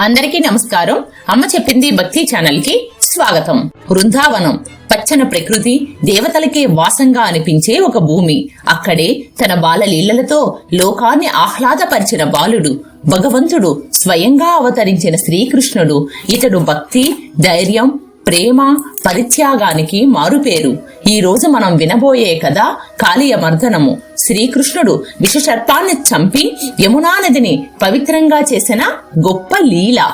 అందరికీ నమస్కారం. అమ్మ చెప్పింది భక్తి ఛానల్కి స్వాగతం. బృందావనం పచ్చని ప్రకృతి దేవతలకే వాసంగా అనిపించే ఒక భూమి. అక్కడే తన బాలలీలలతో లోకాన్ని ఆహ్లాదపరిచిన బాలుడు భగవంతుడు స్వయంగా అవతరించిన శ్రీకృష్ణుడు. ఇతడు భక్తి ధైర్యం ప్రేమ పరిత్యాగానికి మారుపేరు. ఈ రోజు మనం వినబోయే కథ కాళీయ మర్దనము శ్రీకృష్ణుడు విషసర్పాన్ని చంపి యమునా నదిని పవిత్రంగా చేసిన గొప్ప లీల.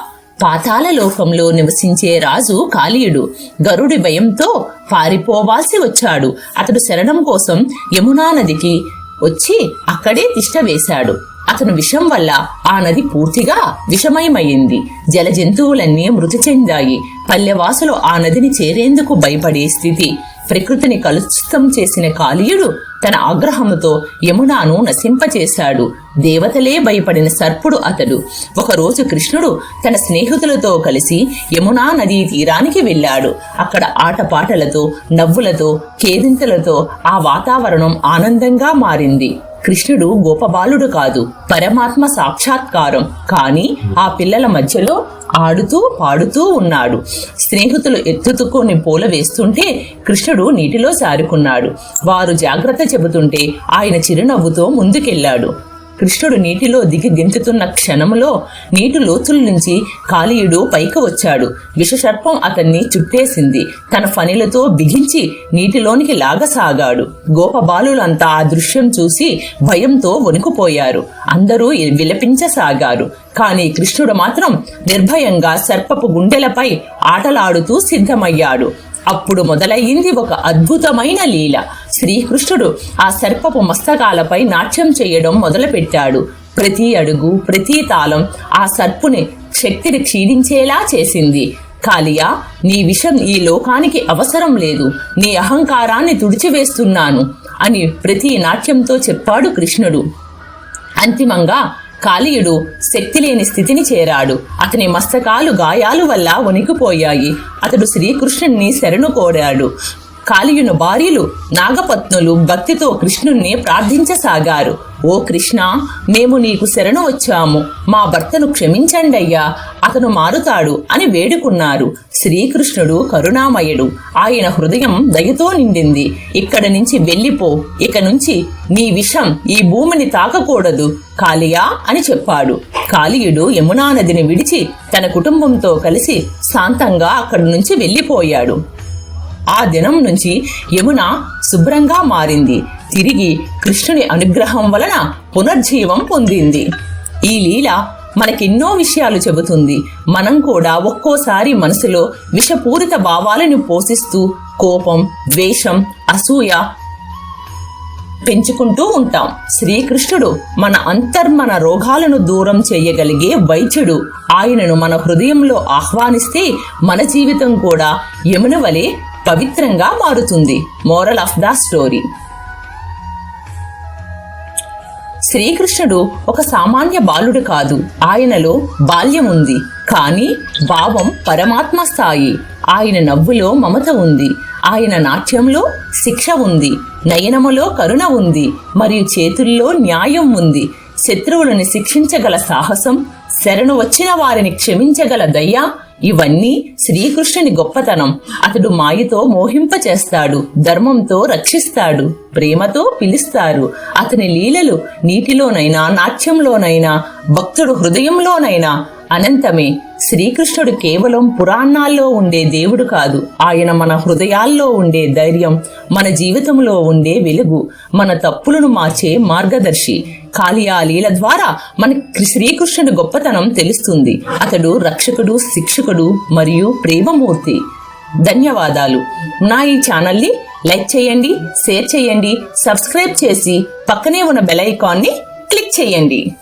పాతాళ లోకంలో నివసించే రాజు కాళీయుడు. గరుడి భయంతో పారిపోవాల్సి వచ్చాడు. అతడు శరణం కోసం యమునా నదికి వచ్చి అక్కడే తిష్ట వేశాడు. అతను విషం వల్ల ఆ నది పూర్తిగా విషమయమైంది జల జంతువులన్నీ మృతి చెందాయి. పల్లెవాసులు ఆ నదిని చేరేందుకు భయపడే స్థితి. ప్రకృతిని కలుషితం చేసిన కాళీయుడు తన ఆగ్రహంతో యమునాను నశింపచేశాడు. దేవతలే భయపడిన సర్పుడు అతడు. ఒకరోజు కృష్ణుడు తన స్నేహితులతో కలిసి యమునా నదీ తీరానికి వెళ్ళాడు. అక్కడ ఆటపాటలతో నవ్వులతో కేరింతలతో ఆ వాతావరణం ఆనందంగా మారింది. కృష్ణుడు గోపబాలుడు కాదు పరమాత్మ సాక్షాత్కారం. కానీ ఆ పిల్లల మధ్యలో ఆడుతూ పాడుతూ ఉన్నాడు. స్నేహితులు ఎత్తుతుకొని పూల వేస్తుంటే కృష్ణుడు నీటిలో సారుకున్నాడు. వారు జాగ్రత్త చెబుతుంటే ఆయన చిరునవ్వుతో ముందుకెళ్ళాడు. కృష్ణుడు నీటిలో దిగి గెంతుతున్న క్షణంలో నీటి లోతుల నుంచి కాళీయుడు పైకి వచ్చాడు. విషసర్పం అతన్ని చుట్టేసింది. తన ఫనిలతో బిగించి నీటిలోనికి లాగసాగాడు. గోపబాలులంతా ఆ దృశ్యం చూసి భయంతో వణుకుపోయారు. అందరూ విలపించసాగారు. కానీ కృష్ణుడు మాత్రం నిర్భయంగా సర్పపు గుండెలపై ఆటలాడుతూ సిద్ధమయ్యాడు. అప్పుడు మొదలయ్యింది ఒక అద్భుతమైన లీల. శ్రీకృష్ణుడు ఆ సర్పపు మస్తకాలపై నాట్యం చేయడం మొదలుపెట్టాడు. ప్రతి అడుగు ప్రతి తాళం ఆ సర్పుని శక్తిని క్షీణించేలా చేసింది. కాలియా నీ విషం ఈ లోకానికి అవసరం లేదు. నీ అహంకారాన్ని తుడిచివేస్తున్నాను అని ప్రతి నాట్యంతో చెప్పాడు కృష్ణుడు. అంతిమంగా కాళీయుడు శక్తి లేని స్థితిని చేరాడు. అతని మస్తకాలు గాయాలు వల్ల వణికిపోయాయి. అతడు శ్రీకృష్ణుణ్ణి శరణు కోరాడు. కాళీయుని భార్యలు నాగపత్నులు భక్తితో కృష్ణుణ్ణి ప్రార్థించసాగారు. ఓ కృష్ణ మేము నీకు శరణు వచ్చాము. మా భర్తను క్షమించండయ్యా. అతను మారుతాడు అని వేడుకున్నారు. శ్రీకృష్ణుడు కరుణామయుడు. ఆయన హృదయం దయతో నిండింది. ఇక్కడ నుంచి వెళ్ళిపో. ఇక నుంచి నీ విషం ఈ భూమిని తాకకూడదు. కాలియా అని చెప్పాడు. కాలియుడు యమునా నదిని విడిచి తన కుటుంబంతో కలిసి శాంతంగా అక్కడి నుంచి వెళ్ళిపోయాడు. ఆ దినం నుంచి యమున శుభ్రంగా మారింది. తిరిగి కృష్ణుని అనుగ్రహం వలన పునర్జీవం పొందింది. ఈ లీల మనకెన్నో విషయాలు చెబుతుంది. మనం కూడా ఒక్కోసారి మనసులో విషపూరిత భావాలను పోషిస్తూ కోపం ద్వేషం అసూయ పెంచుకుంటూ ఉంటాం. శ్రీకృష్ణుడు మన అంతర్మన రోగాలను దూరం చేయగలిగే వైద్యుడు. ఆయనను మన హృదయంలో ఆహ్వానిస్తే మన జీవితం కూడా యమున వలె పవిత్రంగా మారుతుంది. మోరల్ ఆఫ్ ద స్టోరీ శ్రీకృష్ణుడు ఒక సామాన్య బాలుడు కాదు. ఆయనలో బాల్యం ఉంది. కానీ భావం పరమాత్మ స్థాయి. ఆయన నవ్వులో మమత ఉంది. ఆయన నాట్యంలో శిక్ష ఉంది. నయనములో కరుణ ఉంది. మరియు చేతుల్లో న్యాయం ఉంది. శత్రువులను శిక్షించగల సాహసం శరణు వచ్చిన వారిని క్షమించగల దయ ఇవన్నీ శ్రీకృష్ణుని గొప్పతనం. అతడు మాయతో మోహింపచేస్తాడు ధర్మంతో రక్షిస్తాడు ప్రేమతో పిలుస్తారు. అతని లీలలు నీటిలోనైనా నాట్యంలోనైనా భక్తుడు హృదయంలోనైనా అనంతమే శ్రీకృష్ణుడు కేవలం పురాణాల్లో ఉండే దేవుడు కాదు. ఆయన మన హృదయాల్లో ఉండే ధైర్యం మన జీవితంలో ఉండే వెలుగు మన తప్పులను మార్చే మార్గదర్శి. కాళియా లీల ద్వారా మన శ్రీకృష్ణుడి గొప్పతనం తెలుస్తుంది. అతడు రక్షకుడు శిక్షకుడు మరియు ప్రేమమూర్తి. ధన్యవాదాలు. నా ఈ ఛానల్ని లైక్ చేయండి షేర్ చేయండి సబ్స్క్రైబ్ చేసి పక్కనే ఉన్న బెల్ ఐకాన్ని క్లిక్ చేయండి.